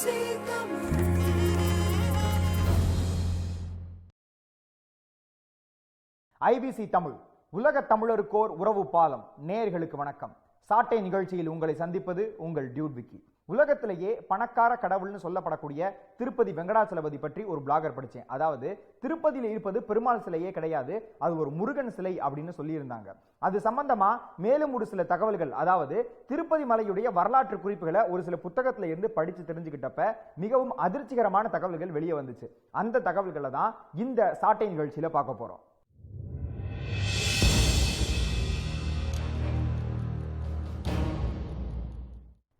IBC Tamil உலக தமிழருக்கோர் உறவு பாலம் நேர்களுக்கு வணக்கம். சாட்டை நிகழ்ச்சியில் உங்களை சந்திப்பது உங்கள் டியூட் விக்கி. உலகத்திலேயே பணக்கார கடவுள்னு சொல்லப்படக்கூடிய திருப்பதி வெங்கடாச்சலபதி பற்றி ஒரு பிளாகர் படித்தேன். அதாவது திருப்பதியில் இருப்பது பெருமாள் சிலையே கிடையாது அது ஒரு முருகன் சிலை அப்படின்னு சொல்லியிருந்தாங்க. அது சம்பந்தமா மேலும் ஒரு சில தகவல்கள். அதாவது திருப்பதி மலையுடைய வரலாற்று குறிப்புகளை ஒரு சில புத்தகத்தில் இருந்து படித்து தெரிஞ்சுக்கிட்டப்ப மிகவும் அதிர்ச்சிகரமான தகவல்கள் வெளியே வந்துச்சு. அந்த தகவல்களை தான் இந்த சாட்டை நிகழ்ச்சியில் பார்க்க போகிறோம்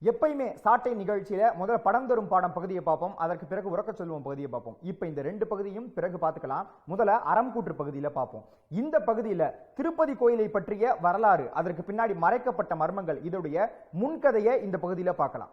எப்பயுமே சாட்டை நிகழ்ச்சியில முதல்ல படம் தரும் பாடம் பகுதியை பார்ப்போம். அதற்கு பிறகு உறக்க சொல்வோம் பகுதியை பார்ப்போம். இப்போ இந்த ரெண்டு பகுதியும் பிறகு பார்த்துக்கலாம். முதல்ல அறம் கூற்று பகுதியில பார்ப்போம். இந்த பகுதியில திருப்பதி கோயிலை பற்றிய வரலாறு அதற்கு பின்னாடி மறைக்கப்பட்ட மர்மங்கள் இதோடைய முன்கதையை இந்த பகுதியில பார்க்கலாம்.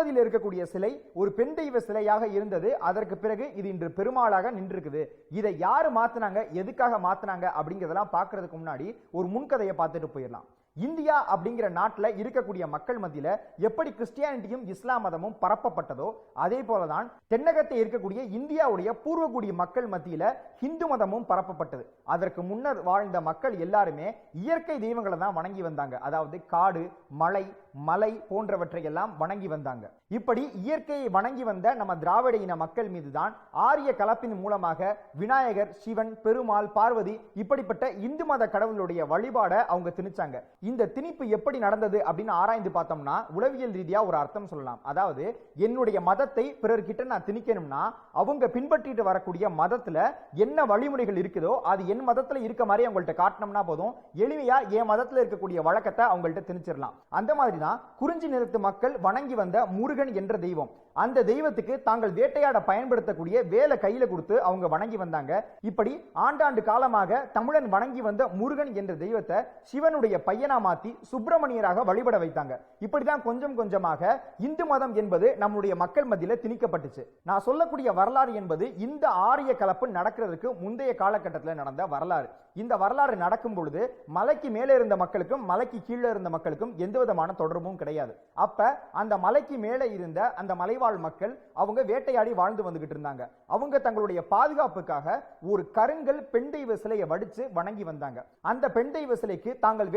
திருப்பதியில் இருக்கக்கூடிய சிலை ஒரு பெண் தெய்வ சிலையாக இருந்தது. அதற்கு பிறகு இது இன்று பெருமாளாக நின்றுருக்குது. இதை யாரு மாத்துனாங்க? எதுக்காக மாத்துனாங்க? அப்படிங்கிறதெல்லாம் பார்க்கறதுக்கு முன்னாடி ஒரு முன்கதையை பார்த்துட்டு போயிடலாம். இந்தியா அப்படிங்கிற நாட்டில் இருக்கக்கூடிய மக்கள் மத்தியில் எப்படி கிறிஸ்டியானிட்டியும் இஸ்லாம் மதமும் பரப்பப்பட்டதோ அதே போல தான் தென்னகத்தை இருக்கக்கூடிய இந்தியாவுடைய பூர்வகுடி மக்கள் மத்தியில் ஹிந்து மதமும் பரப்பப்பட்டது. அதற்கு முன்னர் வாழ்ந்த மக்கள் எல்லாருமே இயற்கை தெய்வங்களை தான் வணங்கி வந்தாங்க. அதாவது காடு மலை மலை போன்றவற்றை எல்லாம் வணங்கி வந்தாங்க. இப்படி இயற்கையை வணங்கி வந்த நம்ம திராவிட இன மக்கள் மீதுதான் ஆரிய கலப்பின் மூலமாக விநாயகர் சிவன் பெருமாள் பார்வதி இப்படிப்பட்ட இந்து மத கடவுளுடைய வழிபாடை அவங்க திணிச்சாங்க. இந்த திணிப்பு எப்படி நடந்தது அப்படின்னு ஆராய்ந்து பார்த்தோம்னா உளவியல் ரீதியாக ஒரு அர்த்தம் சொல்லலாம். அதாவது என்னுடைய மதத்தை பிறர்கிட்ட நான் திணிக்கணும்னா அவங்க பின்பற்றிட்டு வரக்கூடிய மதத்தில் என்ன வழிமுறைகள் இருக்குதோ அது என் மதத்தில் இருக்க மாதிரி அவங்கள்ட்ட காட்டினோம்னா போதும். எளிமையாக என் மதத்தில் இருக்கக்கூடிய வழக்கத்தை அவங்கள்ட்ட திணிச்சிடலாம். அந்த மாதிரி தான் குறிஞ்சி நிலத்து மக்கள் வணங்கி வந்த முருகன் என்ற தெய்வம். அந்த தெய்வத்துக்கு தாங்கள் வேட்டையாட பயன்படுத்தக்கூடிய வேலை கையில் கொடுத்து அவங்க வணங்கி வந்தாங்க. இப்படி ஆண்டாண்டு காலமாக தமிழன் வணங்கி வந்த முருகன் என்ற தெய்வத்தை சிவனுடைய பையன் மாத்தி சுப்பிரமணியராக வழிபட வைத்தாங்க. இப்படிதான் கொஞ்சம் கொஞ்சமாக இந்து மதம் என்பது நம்முடைய மக்கள் மத்தியில திணிக்கப்பட்டுச்சு. நான் சொல்லக்கூடிய வரலாறு என்பது இந்த ஆரிய கலப்பு நடக்கிறதுக்கு முந்தைய காலகட்டத்தில் நடந்த வரலாறு. இந்த வரலாறு நடக்கும் பொழுது மலைக்கு மேலே இருந்த மக்களுக்கும் மலைக்கு கீழே இருந்த மக்களுக்கும் எந்த விதமான தொடர்பும் கிடையாது. அப்ப அந்த மலைக்கு மேலே இருந்த அந்த மலைவாழ் மக்கள் அவங்க வேட்டையாடி வாழ்ந்து வந்துகிட்டு இருந்தாங்க. அவங்க தங்களுடைய பாதுகாப்புக்காக ஒரு கருங்கல் பெண் தெய்வ சிலையை வடிச்சு வணங்கி வந்தாங்க. அந்த பெண் தெய்வ சிலைக்கு தாங்கள்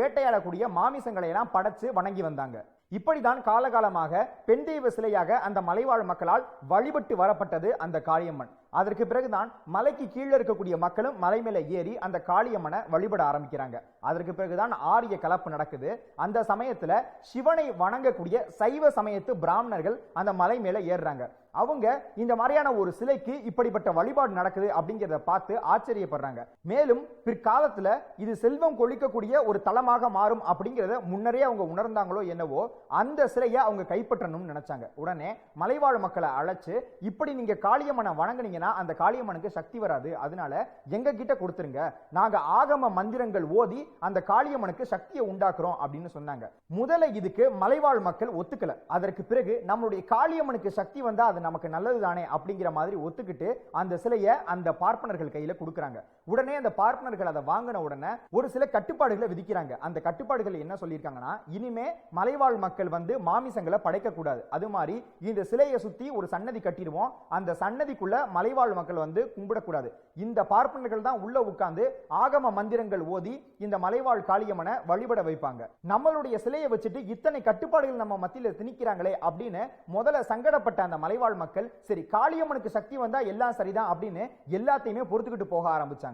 வேட்டையாடக்கூடிய மாமிசங்களை எல்லாம் படைச்சு வணங்கி வந்தாங்க. இப்படிதான் காலகாலமாக பெண் தெய்வ சிலையாக அந்த மலைவாழ் மக்களால் வழிபட்டு வரப்பட்டது அந்த காளியம்மன். அதற்கு பிறகுதான் மலைக்கு கீழே இருக்கக்கூடிய மக்களும் மலை மேல ஏறி அந்த காளியம்மனை வழிபட ஆரம்பிக்கிறாங்க. அதற்கு பிறகுதான் ஆரிய கலப்பு நடக்குது. அந்த சமயத்துல சிவனை வணங்கக்கூடிய சைவ சமயத்து பிராமணர்கள் அந்த மலை மேல ஏறுறாங்க. அவங்க இந்த மாதிரியான ஒரு சிலைக்கு இப்படிப்பட்ட வழிபாடு நடக்குது அப்படிங்கிறத பார்த்து ஆச்சரியப்படுறாங்க. மேலும் பிற்காலத்துல இது செல்வம் கொழிக்கக்கூடிய ஒரு தளமாக மாறும் அப்படிங்கிறத முன்னரே அவங்க உணர்ந்தாங்களோ என்னவோ அந்த சிலையை அவங்க கைப்பற்றணும்னு நினைச்சாங்க. உடனே மலைவாழ் மக்களை அழைச்சு இப்படி நீங்க காளியம்மனை வணங்குனீங்கன்னா அந்த காளியம்மனுக்கு சக்தி வராது. அதனால எங்க கிட்ட கொடுத்துருங்க. நாங்க ஆகம மந்திரங்கள் ஓதி அந்த காளியம்மனுக்கு சக்தியை உண்டாக்குறோம். அப்படின்னு சொன்னாங்க. முதல்ல இதுக்கு மலைவாழ் மக்கள் ஒத்துக்கல. அதற்கு பிறகு நம்மளுடைய காளியம்மனுக்கு சக்தி வந்தா அதை நமக்கு நல்லது தானே அப்படிங்கிற மாதிரி ஒத்துக்கிட்டு அந்த சிலையை அந்த பார்ப்பனர்கள் கையில கொடுக்குறாங்க. உடனே அந்த பார்ப்பனர்கள் அதை வாங்கின உடனே ஒரு சில கட்டுப்பாடுகளை விதிக்கிறாங்க. அந்த கட்டுப்பாடுகள் என்ன சொல்லியிருக்காங்கன்னா இனிமே மலைவாழ் மக்கள் வந்து மாமிசங்களை படைக்க கூடாது அது மாதிரி இந்த சிலையை சுத்தி ஒரு சன்னதி கட்டிடுவோம். அந்த சன்னதிக்குள்ள மலைவாழ் மக்கள் வந்து கும்பிடக்கூடாது. இந்த பார்ப்பனர்கள் தான் உள்ள உட்கார்ந்து ஆகம மந்திரங்கள் ஓதி இந்த மலைவாழ் காளியம்மனை வழிபட வைப்பாங்க. நம்மளுடைய சிலையை வச்சுட்டு இத்தனை கட்டுப்பாடுகள் நம்ம மத்தியில் திணிக்கிறாங்களே அப்படின்னு முதல்ல சங்கடப்பட்ட அந்த மலைவாழ் மக்கள் சரி காளியம்மனுக்கு சக்தி வந்தா எல்லாம் சரிதான் அப்படின்னு எல்லாத்தையுமே பொறுத்துக்கிட்டு போக ஆரம்பிச்சாங்க.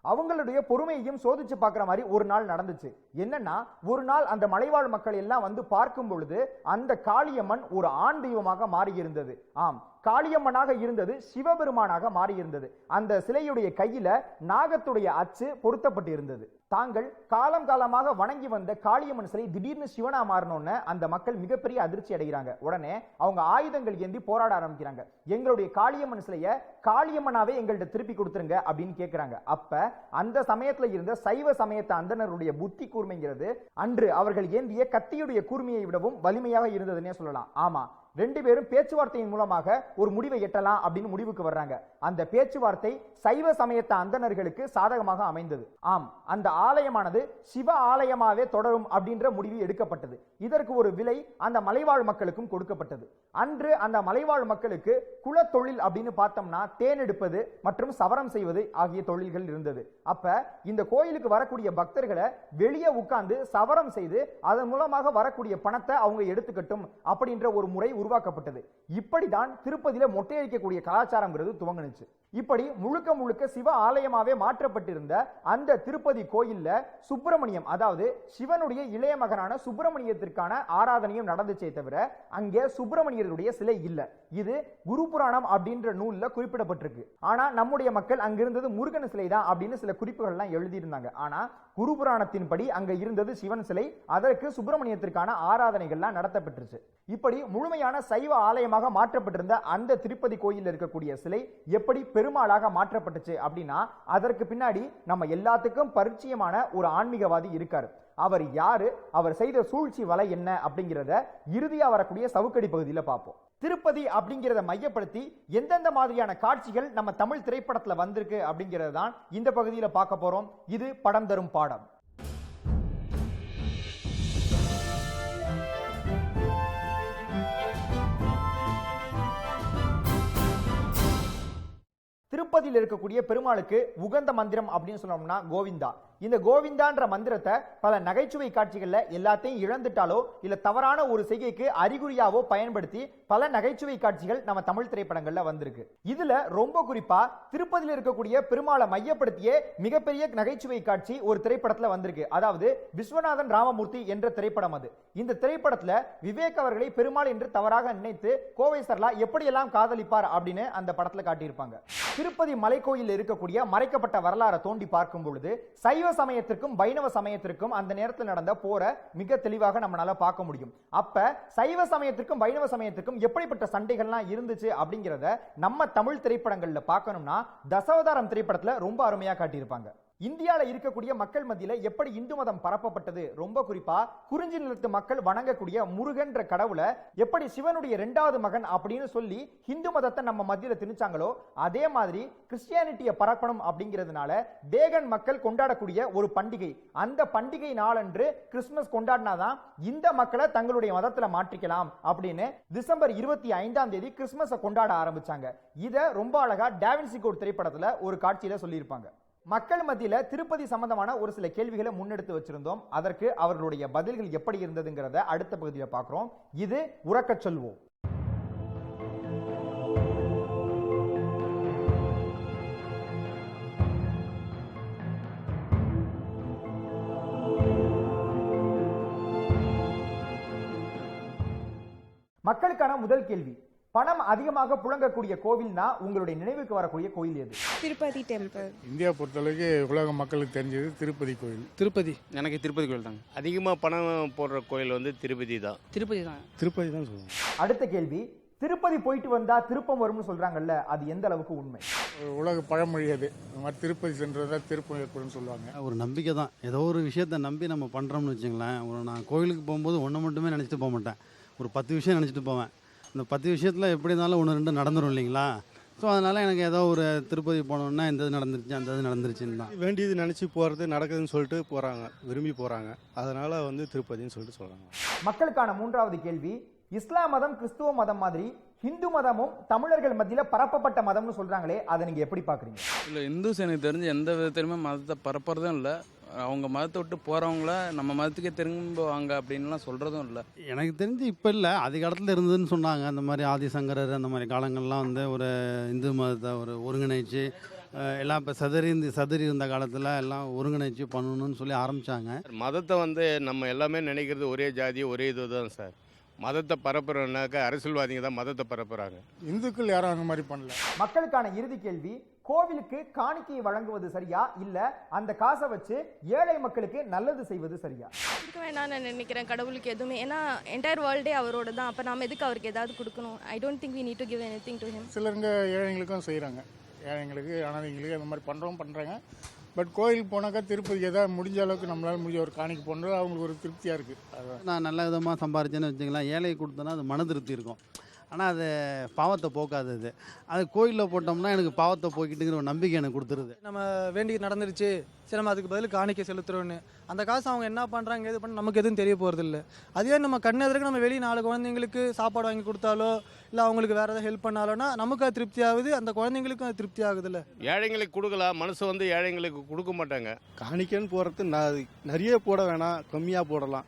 அவங்களுடைய பொறுமையையும் சோதிச்சு பார்க்குற மாதிரி ஒரு நாள் நடந்துச்சு. என்னன்னா ஒரு நாள் அந்த மலைவாழ் மக்கள் எல்லாம் வந்து பார்க்கும் பொழுது அந்த காளியம்மன் ஒரு ஆண் தெய்வமாக மாறி இருந்தது ஆம் காளியம்மனாக இருந்தது சிவபெருமானாக மாறியிருந்தது. அந்த சிலையுடைய கையில நாகத்துடைய அச்சு பொருத்தப்பட்டு இருந்தது தாங்கள் காலம் காலமாக வணங்கி வந்த காளியம்மன் சிலை திடீர்னு சிவனா மாறணும்னு அந்த மக்கள் மிகப்பெரிய அதிர்ச்சி அடைகிறாங்க. உடனே அவங்க ஆயுதங்கள் ஏந்தி போராட ஆரம்பிக்கிறாங்க. எங்களுடைய காளியம்மன் சிலையை காளியம்மனாவே எங்கள்கிட்ட திருப்பி கொடுத்துருங்க அப்படின்னு கேட்கிறாங்க அப்ப அந்த சமயத்துல இருந்த சைவ சமயத்த அந்தனருடைய புத்தி கூர்மைங்கிறது அன்று அவர்கள் ஏந்திய கத்தியுடைய கூர்மையை விடவும் வலிமையாக இருந்ததுன்னே சொல்லலாம். ஆமா ரெண்டு பேரும் பேச்சுவார்த்தையின் மூலமாக ஒரு முடிவை எட்டலாம் அப்படின்னு முடிவுக்கு வர்றாங்க. அந்த பேச்சுவார்த்தை சைவ சமயத்த அந்தணர்களுக்கு சாதகமாக அமைந்தது. ஆம் அந்த ஆலயமானது சிவ ஆலயமாவே தொடரும் அப்படின்ற முடிவு எடுக்கப்பட்டது. இதற்கு ஒரு விலை அந்த மலைவாழ் மக்களுக்கும் கொடுக்கப்பட்டது. அன்று அந்த மலைவாழ் மக்களுக்கு குலத்தொழில் அப்படின்னு பார்த்தோம்னா தேன் எடுப்பது மற்றும் சவரம் செய்வது ஆகிய தொழில்கள் இருந்தது. அப்ப இந்த கோயிலுக்கு வரக்கூடிய பக்தர்களை வெளியே உட்கார்ந்து சவரம் செய்து அதன் மூலமாக வரக்கூடிய பணத்தை அவங்க எடுத்துக்கட்டும் அப்படின்ற ஒரு முறை உருவாக்கப்பட்டது. இப்படிதான் திருப்பதியில மொட்டையடிக்கக்கூடிய கலாச்சாரம்ங்கிறது துவங்குனுச்சு. இப்படி முழுக்க முழுக்க சிவ ஆலயமாவே மாற்றப்பட்டிருந்த அந்த திருப்பதி கோயில்ல சுப்பிரமணியம் அதாவது சிவனுடைய இளைய மகனான சுப்பிரமணியத்திற்கான ஆராதனையும் நடந்துச்சே தவிர அங்கே சுப்பிரமணியருடைய சிலை இல்ல. இது குரு புராணம் அப்படின்ற நூல்ல குறிப்பிடப்பட்டிருக்கு. ஆனா நம்முடைய மக்கள் அங்கிருந்தது முருகன் சிலை தான் அப்படின்னு சில குறிப்புகள்லாம் எழுதியிருந்தாங்க. ஆனா குரு புராணத்தின்படி அங்க இருந்தது சிவன் சிலை. அதற்கு சுப்பிரமணியத்திற்கான ஆராதனைகள்லாம் நடத்தப்பட்டுருச்சு இப்படி முழுமையான சைவ ஆலயமாக மாற்றப்பட்டிருந்த அந்த திருப்பதி கோயிலில் இருக்கக்கூடிய சிலை எப்படி பெருமாளாக மாற்றப்பட்டுச்சு அப்படின்னா அதற்கு பின்னாடி நம்ம எல்லாத்துக்கும் பரிச்சயமான ஒரு ஆன்மீகவாதி இருக்காரு. அவர் யாரு? அவர் செய்த சூழ்ச்சி வலை என்ன அப்படிங்கிறத இறுதியாக வரக்கூடிய சவுக்கடி பகுதியில் பார்ப்போம். திருப்பதி அப்படிங்கிறத மையப்படுத்தி எந்தெந்த மாதிரியான காட்சிகள் நம்ம தமிழ் திரைப்படத்தில் வந்திருக்கு அப்படிங்கிறது தான் இந்த பகுதியில் பார்க்க போகிறோம் இது படம் தரும் பாடம். திருப்பதியில் இருக்கக்கூடிய பெருமாளுக்கு உகந்த மந்திரம் அப்படின்னு சொன்னோம்னா கோவிந்தா. இந்த கோவிந்தான்ற மந்திரத்தை பல நகைச்சுவை காட்சிகள்ல எல்லாத்தையும் இழந்துட்டாலோ இல்ல தவறான ஒரு செய்கைக்கு அறிகுறியாவோ பயன்படுத்தி பல நகைச்சுவை காட்சிகள் நம்ம தமிழ் திரைப்படங்கள்ல வந்திருக்கு. இதுல ரொம்ப குறிப்பா திருப்பதியில் இருக்கக்கூடிய பெருமாளை மையப்படுத்திய மிகப்பெரிய நகைச்சுவை காட்சி ஒரு திரைப்படத்துல வந்திருக்கு. அதாவது விஸ்வநாதன் ராமமூர்த்தி என்ற திரைப்படம் அது. இந்த திரைப்படத்துல விவேக் அவர்களை பெருமாள் என்று தவறாக நினைத்து கோவை சர்லா எப்படியெல்லாம் காதலிப்பார் அப்படின்னு அந்த படத்துல காட்டியிருப்பாங்க. திருப்பதி மலைக்கோயில் இருக்கக்கூடிய மறைக்கப்பட்ட வரலாறை தோண்டி பார்க்கும் பொழுது சைவ சமயத்திற்கும் வைணவ சமயத்திற்கும் அந்த நேரத்தில் நடந்த போரை மிக தெளிவாக நம்மளால பார்க்க முடியும். அப்ப சைவ சமயத்திற்கும் வைணவ சமயத்திற்கும் எப்படிப்பட்ட சண்டைகள்லாம் இருந்துச்சு அப்படிங்கிறத நம்ம தமிழ் திரைப்படங்கள்ல பார்க்கணும்னா தசவதாரம் திரைப்படத்துல ரொம்ப அருமையா காட்டியிருப்பாங்க. இந்தியாவில் இருக்கக்கூடிய மக்கள் மத்தியில் எப்படி இந்து மதம் பரப்பப்பட்டது? ரொம்ப குறிப்பா குறிஞ்சி நிலத்து மக்கள் வணங்கக்கூடிய முருகன்ற கடவுளை எப்படி சிவனுடைய இரண்டாவது மகன் அப்படின்னு சொல்லி இந்து மதத்தை நம்ம மத்தியில் திணிச்சாங்களோ அதே மாதிரி கிறிஸ்டியானிட்டியை பரப்பணும் அப்படிங்கிறதுனால தேகன் மக்கள் கொண்டாடக்கூடிய ஒரு பண்டிகை. அந்த பண்டிகை நாளன்று கிறிஸ்துமஸ் கொண்டாடினாதான் இந்த மக்களை தங்களுடைய மதத்துல மாற்றிக்கலாம் அப்படின்னு டிசம்பர் இருபத்தி ஐந்தாம் தேதி கிறிஸ்துமஸை கொண்டாட ஆரம்பிச்சாங்க. இதை ரொம்ப அழகா டேவின்சி கோட் திரைப்படத்துல ஒரு காட்சியில சொல்லியிருப்பாங்க. மக்கள் மத்தியில் திருப்பதி சம்பந்தமான ஒரு சில கேள்விகளை முன்னெடுத்து வச்சிருந்தோம். அதற்கு அவர்களுடைய பதில்கள் எப்படி இருந்ததுங்கிறத அடுத்த பகுதியில் பார்க்குறோம். இது உறக்கச் சொல்வோம். மக்களுக்கான முதல் கேள்வி. பணம் அதிகமாக புழங்கக்கூடிய கோவில்னா உங்களுடைய நினைவுக்கு வரக்கூடிய கோயில் எது? திருப்பதி டெம்பிள் இந்தியா பொறுத்தளவுக்கு உலக மக்களுக்கு தெரிஞ்சது திருப்பதி கோயில். திருப்பதி. எனக்கு திருப்பதி கோயில் தாங்க. அதிகமாக பணம் போடுற கோயில் வந்து திருப்பதி தான். திருப்பதி தான். திருப்பதி தான் சொல்லுவோம் அடுத்த கேள்வி திருப்பதி போயிட்டு வந்தா திருப்பம் வரும்னு சொல்றாங்கல்ல அது எந்த அளவுக்கு உண்மை? உலக பழமொழி அது. மாதிரி திருப்பதி சென்றதா திருப்பம் ஏற்படும் சொல்லுவாங்க. ஒரு நம்பிக்கை தான். ஏதோ ஒரு விஷயத்தை நம்பி நம்ம பண்ணுறோம்னு வச்சுங்களேன் ஒரு நான் கோயிலுக்கு போகும்போது ஒன்று மட்டுமே நினச்சிட்டு போக மாட்டேன். ஒரு பத்து விஷயம் நினச்சிட்டு போவேன். இந்த பத்து விஷயத்தில் எப்படி இருந்தாலும் ஒன்று ரெண்டு நடந்துரும் இல்லைங்களா? ஸோ அதனால் எனக்கு ஏதோ ஒரு திருப்பதி போனோன்னா இந்த இது நடந்துருச்சு அந்த இது நடந்துருச்சுன்னு தான். வேண்டியது நினச்சி போகிறது நடக்குதுன்னு சொல்லிட்டு போகிறாங்க விரும்பி போகிறாங்க அதனால் வந்து திருப்பதின்னு சொல்லிட்டு சொல்கிறாங்க மக்களுக்கான மூன்றாவது கேள்வி இஸ்லாம் மதம் கிறிஸ்துவ மதம் மாதிரி ஹிந்து மதமும் தமிழர்கள் மத்தியில பரப்பப்பட்ட மதம்னு சொல்றாங்களே அதை நீங்க எப்படி பாக்குறீங்க இல்லை இந்துஸ் எனக்கு தெரிஞ்சு எந்த விதத்திலுமே மதத்தை பரப்புறதும் இல்லை. அவங்க மதத்தை விட்டு போகிறவங்கள நம்ம மதத்துக்கே திரும்புவாங்க அப்படின்லாம் சொல்கிறதும் இல்லை. எனக்கு தெரிஞ்சு இப்போ இல்லை. அதிக காலத்தில் இருந்ததுன்னு சொன்னாங்க. அந்த மாதிரி ஆதிசங்கரர் அந்த மாதிரி காலங்கள்லாம் வந்து ஒரு இந்து மதத்தை ஒரு ஒருங்கிணைச்சு எல்லாம் இப்போ சதறி இருந்து சதறி இருந்த காலத்தில் எல்லாம் ஒருங்கிணைச்சு பண்ணணும்னு சொல்லி ஆரம்பித்தாங்க மதத்தை வந்து நம்ம எல்லாமே நினைக்கிறது ஒரே ஜாதி ஒரே இது தான் சார். மதத்தை பரப்புறோம்னாக்கா அரசியல்வாதிங்க தான் மதத்தை பரப்புகிறாங்க இந்துக்கள் யாரும் அந்த மாதிரி பண்ணல. மக்களுக்கான இறுதி கேள்வி கோவிலுக்கு காணிக்கை வழங்குவது சரியா? இல்ல அந்த காசை வச்சு ஏழை மக்களுக்கு நல்லது செய்வது சரியா? கொடுக்க வேண்டாம்னு நான் நினைக்கிறேன் கடவுளுக்கு எதுவுமே. ஏன்னா என்டையர் வேர்ல்டே அவரோட தான். அப்போ நாம எதுக்கு அவருக்கு ஏதாவது கொடுக்கணும்? I don't think we need to give anything to him சிலருங்க ஏழைங்களுக்கும் செய்கிறாங்க ஏழைங்களுக்கு அனாதைங்களுக்கு அந்த மாதிரி பண்ணுறவங்க பண்ணுறாங்க பட் கோயிலுக்கு போனாக்கா திருப்பதி ஏதாவது முடிஞ்ச அளவுக்கு நம்மளால முடிஞ்ச ஒரு காணிக்கு போனது அவங்களுக்கு ஒரு திருப்தியாக இருக்குது நான் நல்ல விதமாக சம்பாரிச்சேன்னு வச்சுங்களேன் ஏழை கொடுத்தேன்னா அது மன திருப்தி இருக்கும். ஆனால் அது பாவத்தை போக்காதது அது. கோயிலில் போட்டோம்னா எனக்கு பாவத்தை போக்கிட்டுங்கிற ஒரு நம்பிக்கை எனக்கு கொடுத்துருது. நம்ம வேண்டி நடந்துருச்சு. சரி நம்ம அதுக்கு பதில் காணிக்கை செலுத்துறோன்னு. அந்த காசு அவங்க என்ன பண்ணுறாங்க எது பண்ண நமக்கு எதுவும் தெரிய போகிறது இல்லை. அதே நம்ம கண்ணு எதிர்க்க நம்ம வெளியே நாலு குழந்தைங்களுக்கு சாப்பாடு வாங்கி கொடுத்தாலோ இல்லை அவங்களுக்கு வேறு ஏதாவது ஹெல்ப் பண்ணாலோனா நமக்கு அது திருப்தி ஆகுது அந்த குழந்தைங்களுக்கும் அது திருப்தி ஆகுதுல்ல ஏழைங்களுக்கு கொடுக்கலாம் மனசு வந்து ஏழைங்களுக்கு கொடுக்க மாட்டாங்க. காணிக்கைன்னு போகிறது நிறைய போட வேணாம் கம்மியாக போடலாம்.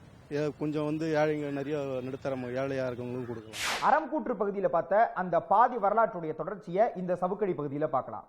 கொஞ்சம் வந்து ஏழைங்க நிறைய நடுத்தர ஏழையாக இருக்கவங்களுக்கும் கொடுக்கலாம். அறம்கூற்று பகுதியில் பார்த்த அந்த பாதி வரலாற்றுடைய தொடர்ச்சியை இந்த சவுக்கடி பகுதியில பார்க்கலாம்.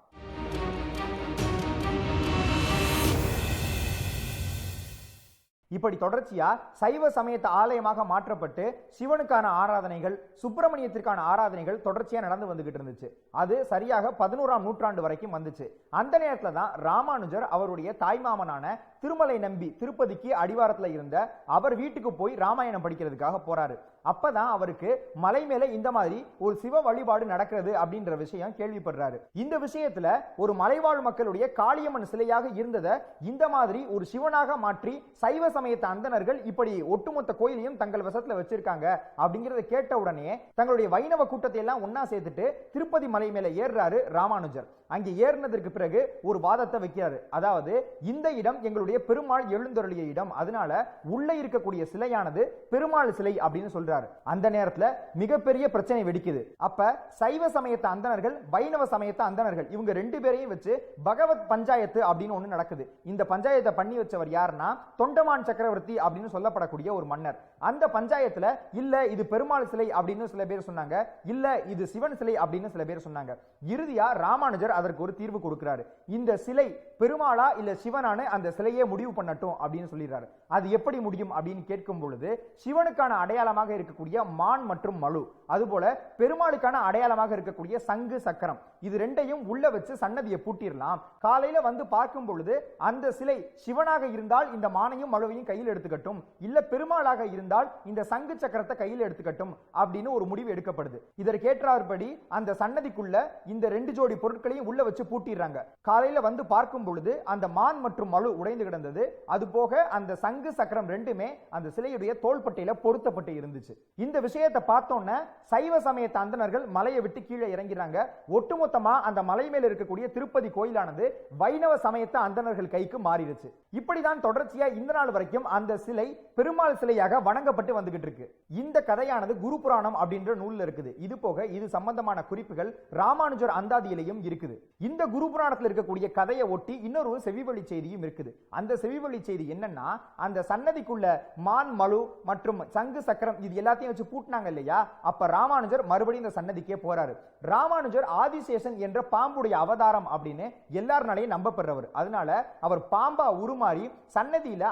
இப்படி தொடர்ச்சியா சைவ சமயத்தை ஆலயமாக மாற்றப்பட்டு சிவனுக்கான ஆராதனைகள் சுப்பிரமணியத்திற்கான ஆராதனைகள் தொடர்ச்சியா நடந்து வந்துகிட்டு இருந்துச்சு. அது சரியாக பதினோராம் நூற்றாண்டு வரைக்கும் வந்துச்சு. அந்த நேரத்துல தான் ராமானுஜர் அவருடைய தாய்மாமனான திருமலை நம்பி திருப்பதிக்கு அடிவாரத்துல இருந்த அவர் வீட்டுக்கு போய் ராமாயணம் படிக்கிறதுக்காக போறாரு. அப்பதான் அவருக்கு மலை மேல இந்த மாதிரி ஒரு சிவ வழிபாடு நடக்கிறது அப்படின்ற விஷயம் கேள்விப்படுறாரு. இந்த விஷயத்துல ஒரு மலைவாழ் மக்களுடைய காளியம்மன் சிலையாக இருந்ததை இந்த மாதிரி ஒரு சிவனாக மாற்றி சைவ சமயத்து அந்தனர்கள் இப்படி ஒட்டுமொத்த கோயிலையும் தங்கள் வசத்துல வச்சிருக்காங்க அப்படிங்கறத கேட்ட உடனே தங்களுடைய வைணவ கூட்டத்தை எல்லாம் ஒன்னா சேர்த்துட்டு திருப்பதி மலை மேல ஏறுறாரு ராமானுஜர். அங்கே ஏறினதற்கு பிறகு ஒரு வாதத்தை வைக்கிறாரு. அதாவது இந்த இடம் எங்களுடைய பெருமாள் எழுந்தருளிய இடம். அதனால உள்ள இருக்கக்கூடிய சிலையானது பெருமாள் சிலை அப்படின்னு சொல்றாரு. அந்த நேரத்துல மிகப்பெரிய பிரச்சனை வெடிக்குது. அப்ப சைவ சமயத்த அந்தனர்கள் வைணவ சமயத்த அந்தனர்கள் இவங்க ரெண்டு பேரையும் வச்சு பகவத் பஞ்சாயத்து அப்படின்னு ஒண்ணு நடக்குது. இந்த பஞ்சாயத்தை பண்ணி வச்சவர் யாருன்னா தொண்டமான் சக்கரவர்த்தி அப்படின்னு சொல்லப்படக்கூடிய ஒரு மன்னர். அந்த பஞ்சாயத்துல இல்ல இது பெருமாள் சிலை அப்படின்னு சில பேர் சொன்னாங்க. இல்ல இது சிவன் சிலை அப்படின்னு சில பேர் சொன்னாங்க. இறுதியா ராமானுஜர் அதற்கு ஒரு தீர்வு கொடுக்கிறாரு. இந்த சிலை பெருமாளா இல்ல சிவனானு அந்த சிலையே முடிவு பண்ணட்டும் அப்படின்னு சொல்லிடுறாரு. அது எப்படி முடியும் அப்படின்னு கேட்கும் பொழுது சிவனுக்கான அடையாளமாக இருக்கக்கூடிய மான் மற்றும் மலு. அதுபோல பெருமாளுக்கான அடையாளமாக இருக்கக்கூடிய சங்கு சக்கரம். இது ரெண்டையும் உள்ள வச்சு சன்னதியை பூட்டிடலாம். காலையில வந்து பார்க்கும் பொழுது அந்த சிலை சிவனாக இருந்தால் இந்த மானையும் மழுவையும் கையில் எடுத்துக்கட்டும். இல்ல பெருமாளாக இருந்தால் இந்த சங்கு சக்கரத்தை கையில் எடுத்துக்கட்டும் அப்படின்னு ஒரு முடிவு எடுக்கப்படுது. இதற்கேற்றாற்படி அந்த சன்னதிக்குள்ள இந்த ரெண்டு ஜோடி பொருட்களையும் உள்ள வச்சு பூட்டிடுறாங்க. காலையில வந்து பார்க்கும் பொழுது அந்த மான் மற்றும் மழு உடைந்து கிடந்தது. அது போக அந்த சங்கு சக்கரம் ரெண்டுமே அந்த சிலையுடைய தோள்பட்டையில பொருத்தப்பட்டு இருந்துச்சு. இந்த விஷயத்தை பார்த்தோன்னே சைவ சமய அந்தணர்கள் மலையை விட்டு கீழே இறங்கிறாங்க ஒட்டுமொத்தமா அந்த மலை மேல இருக்கக்கூடிய திருப்பதி கோயிலானது வைணவ சமயத்தை அந்தணர்கள் கைக்கு மாறிடுச்சு. இப்படிதான் தொடர்ச்சியா இந்த நாள் வரை வரைக்கும் அந்த சிலை பெருமாள் சிலையாக வணங்கப்பட்டு வந்துகிட்டு இருக்கு. இந்த கதையானது குரு புராணம் அப்படின்ற நூல்ல இருக்குது. இது போக இது சம்பந்தமான குறிப்புகள் ராமானுஜர் அந்தாதியிலையும் இருக்குது. இந்த குரு புராணத்தில் இருக்கக்கூடிய கதையை ஒட்டி இன்னொரு செவிவழி செய்தியும் இருக்குது. அந்த செவிவழி செய்தி என்னன்னா அந்த சன்னதிக்குள்ள மான் மலு மற்றும் சங்கு சக்கரம் இது எல்லாத்தையும் வச்சு பூட்டினாங்க இல்லையா? அப்ப ராமானுஜர் மறுபடியும் இந்த சன்னதிக்கே போறாரு. ராமானுஜர் ஆதிசேஷன் என்ற பாம்புடைய அவதாரம் அப்படின்னு எல்லாருனாலையும் நம்பப்படுறவர். அதனால அவர் பாம்பா உருமாறி சன்னதியில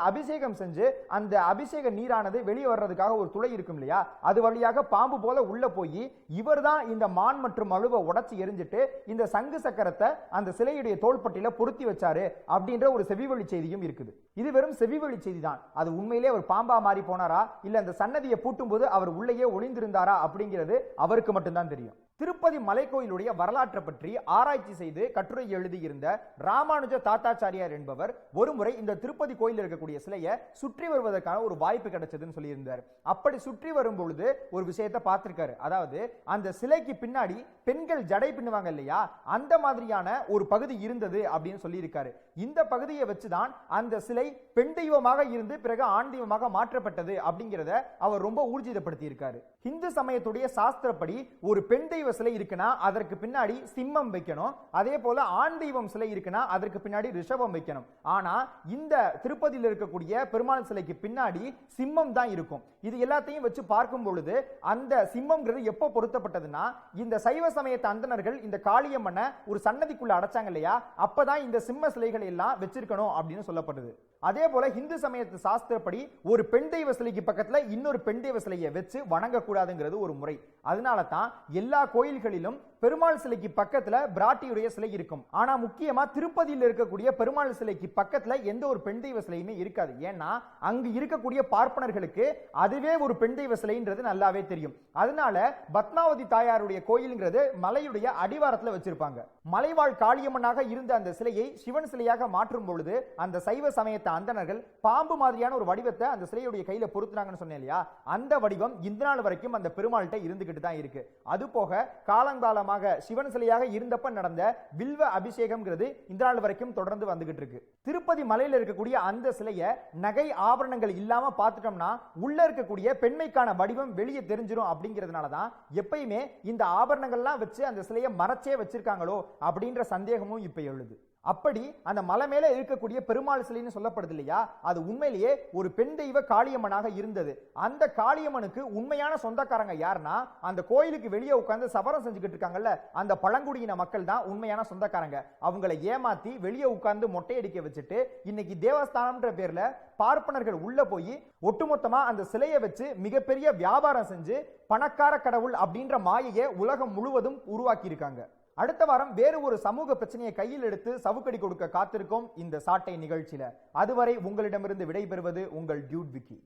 அபிஷேகம் செஞ்சு அந்த அபிஷேக நீரானது வெளியே வர்றதுக்காக ஒரு துளை இருக்கும் இல்லையா? அது வழியாக பாம்பு போல உள்ள போய் இவர்தான் இந்த மான் மற்றும் மழுவை உடச்சி எரிஞ்சிட்டு இந்த சங்கு சக்கரத்தை அந்த சிலையுடைய தோள்பட்டியில பொருத்தி வச்சாரு அப்படின்ற ஒரு செவிவழி செய்தியும் இருக்குது. இது வெறும் செவிவழி செய்தி தான் அது உண்மையிலே அவர் பாம்பா மாறி போனாரா? இல்ல அந்த சன்னதியை பூட்டும் போது அவர் உள்ளேயே ஒளிந்திருந்தாரா அப்படிங்கிறது அவருக்கு மட்டும்தான் தெரியும். திருப்பதி மலைக்கோயிலுடைய வரலாற்றை பற்றி ஆராய்ச்சி செய்து கட்டுரை எழுதியிருந்த ராமானுஜ தாத்தாச்சாரியார் என்பவர் ஒருமுறை இந்த திருப்பதி கோயில் இருக்கக்கூடிய சிலையை சுற்றி வருவதற்கான ஒரு வாய்ப்பு கிடைச்சதுன்னு சொல்லியிருந்தார். அப்படி சுற்றி வரும் பொழுது ஒரு விஷயத்தை பார்த்திருக்காரு. அதாவது அந்த சிலைக்கு பின்னாடி பெண்கள் ஜடை பின்னுவாங்க இல்லையா? அந்த மாதிரியான ஒரு பகுதி இருந்தது அப்படின்னு சொல்லியிருக்காரு. இந்த பகுதியை வச்சுதான் அந்த சிலை பெண் தெய்வமாக இருந்து பிறகு ஆண் தெய்வமாக மாற்றப்பட்டது அப்படிங்கிறத அவர் ரொம்ப ஊர்ஜிதப்படுத்தி இருக்காரு ஹிந்து சமயத்துடைய சாஸ்திரப்படி ஒரு பெண் தெய்வ சிலை இருக்குன்னா அதற்கு பின்னாடி சிம்மம் வைக்கணும். அதே போல ஆண் தெய்வம் சிலை இருக்குன்னா அதற்கு பின்னாடி ரிஷபம் வைக்கணும். ஆனா இந்த திருப்பதியில் இருக்கக்கூடிய பெருமாள் சிலைக்கு பின்னாடி சிம்மம் தான் இருக்கும். இது எல்லாத்தையும் வச்சு பார்க்கும் பொழுது அந்த சிம்மம்ங்கிறது எப்போ பொருத்தப்பட்டதுன்னா இந்த சைவ சமயத்தை அந்தணர்கள் இந்த காளியம்மனை ஒரு சன்னதிக்குள்ள அடைச்சாங்க இல்லையா? அப்பதான் இந்த சிம்ம சிலைகளை எல்லாம் வச்சிருக்கணும் அப்படின்னு சொல்லப்படுது. அதே போல இந்து சமயத்து சாஸ்திரப்படி ஒரு பெண் தெய்வ சிலைக்கு பக்கத்துல இன்னொரு பெண் தெய்வ சிலையை வச்சு வணங்கக்கூடாதுங்கிறது ஒரு முறை. அதனால தான் எல்லா கோயில்களிலும் பெருமாள் சிலைக்கு பக்கத்துல பிராட்டியுடைய சிலை இருக்கும். ஆனா முக்கியமா திருப்பதியில் இருக்கக்கூடிய பெருமாள் சிலைக்கு பக்கத்துல எந்த ஒரு பெண் தெய்வ சிலையுமே இருக்காது. ஏன்னா அங்கு இருக்கக்கூடிய பார்ப்பனர்களுக்கு அதுவே ஒரு பெண் தெய்வ சிலைன்றது நல்லாவே தெரியும். அதனால பத்மாவதி தாயாருடைய கோயிலுங்கிறது மலையுடைய அடிவாரத்துல வச்சிருப்பாங்க. மலைவாழ் காளியம்மனாக இருந்த அந்த சிலையை சிவன் சிலையாக மாற்றும் பொழுது அந்த சைவ சமயத்தை அந்தனர்கள் பாம்பு மாதிரியான ஒரு வடிவத்தை அந்த சிலையுடைய கையில பொருத்தினாங்கன்னு சொன்னேன் இல்லையா? அந்த வடிவம் இந்த நாள் வரைக்கும் அந்த பெருமாள்கிட்ட இருந்துகிட்டு தான் இருக்கு. அது போக காலங்காலமாக சிவன் சிலையாக இருந்தப்ப நடந்த வில்வ அபிஷேகம்ங்கிறது இந்த நாள் வரைக்கும் தொடர்ந்து வந்துகிட்டு இருக்கு திருப்பதி மலையில இருக்கக்கூடிய அந்த சிலையை நகை ஆபரணங்கள் இல்லாம பார்த்துட்டோம்னா உள்ள இருக்கக்கூடிய பெண்மைக்கான வடிவம் வெளியே தெரிஞ்சிரும் அப்படிங்கிறதுனால தான் எப்பயுமே இந்த ஆபரணங்கள்லாம் வச்சு அந்த சிலையை மறைச்சே வச்சிருக்காங்களோ அப்படின்ற சந்தேகமும் இப்ப எழுது. அப்படி அந்த மலை மேல இருக்கக்கூடிய பெருமாள் சிலைன்னு சொல்லப்படுது இல்லையா? அது உண்மையிலேயே ஒரு பெண் தெய்வ காளியம்மனாக இருந்தது. அந்த காளியம்மனுக்கு உண்மையான சொந்தக்காரங்க யாருன்னா அந்த கோயிலுக்கு வெளியே உட்காந்து சபரம் செஞ்சுக்கிட்டு இருக்காங்கல்ல அந்த பழங்குடியின மக்கள் தான் உண்மையான சொந்தக்காரங்க. அவங்களை ஏமாத்தி வெளியே உட்காந்து மொட்டையடிக்க வச்சுட்டு இன்னைக்கு தேவஸ்தானம்ன்ற பேர்ல பார்ப்பனர்கள் உள்ள போய் ஒட்டுமொத்தமா அந்த சிலையை வச்சு மிகப்பெரிய வியாபாரம் செஞ்சு பணக்கார கடவுள் அப்படின்ற மாயையை உலகம் முழுவதும் உருவாக்கி இருக்காங்க அடுத்த வாரம் வேறு ஒரு சமூக பிரச்சனையை கையில் எடுத்து சவுக்கடி கொடுக்க காத்திருக்கோம் இந்த சாட்டை நிகழ்ச்சியில. அதுவரை உங்களிடமிருந்து விடைபெறுவது உங்கள் டியூட் விக்கி.